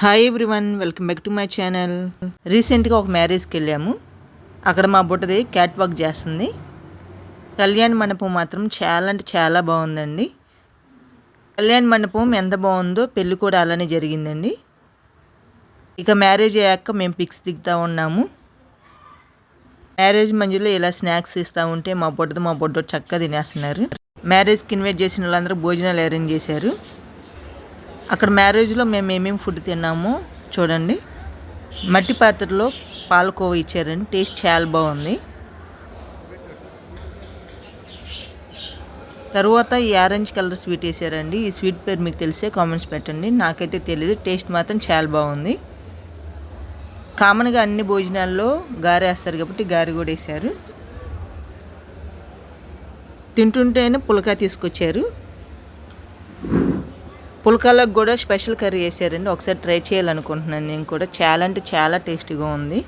Hi everyone welcome back to my channel రీసెంట్గా ఒక మ్యారేజ్కి వెళ్ళాము. అక్కడ మా బుట్టది క్యాట్ వాక్ చేస్తుంది. కళ్యాణ్ మండపం మాత్రం చాలా అంటే చాలా బాగుందండి. కళ్యాణ్ మండపం ఎంత బాగుందో పెళ్ళి కూడా అలానే జరిగిందండి. ఇక మ్యారేజ్ అయ్యాక మేము పిక్స్ దిగుతూ ఉన్నాము. మ్యారేజ్ మధ్యలో ఇలా స్నాక్స్ ఇస్తూ ఉంటే మా బుడ్డది మా బొడ్డ చక్కగా తినేస్తున్నారు. మ్యారేజ్కి ఇన్వైట్ చేసిన వాళ్ళందరూ భోజనాలు అరేంజ్ చేశారు. అక్కడ మ్యారేజ్లో మేము ఏమేమి ఫుడ్ తిన్నాము చూడండి. మట్టి పాత్రలో పాలకోవ ఇచ్చారండి. టేస్ట్ చాలా బాగుంది. తర్వాత ఈ ఆరెంజ్ కలర్ స్వీట్ వేసారండి. ఈ స్వీట్ పేరు మీకు తెలిసే కామెంట్స్ పెట్టండి. నాకైతే తెలియదు టేస్ట్ మాత్రం చాలా బాగుంది. కామన్గా అన్ని భోజనాల్లో గారె వేస్తారు కాబట్టి గారె కూడా వేసారు. తింటుంటేనే పులక తీసుకొచ్చారు. పుల్కాలకు కూడా స్పెషల్ కర్రీ వేసారండి ఒకసారి ట్రై చేయాలనుకుంటున్నాను. నేను కూడా చాలా అంటే చాలా టేస్టీగా ఉంది.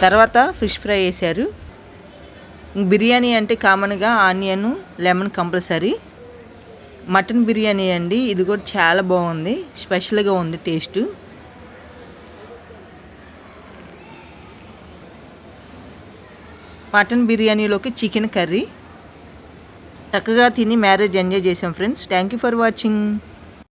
తర్వాత ఫిష్ ఫ్రై వేశారు బిర్యానీ అంటే కామన్గా onion lemon compulsory. Mutton biryani అండి. ఇది కూడా చాలా బాగుంది. స్పెషల్గా ఉంది టేస్ట్. మటన్ బిర్యానీలోకి చికెన్ కర్రీ. చక్కగా తిని మ్యారేజ్ ఎంజాయ్ చేసాం friends. Thank you for watching.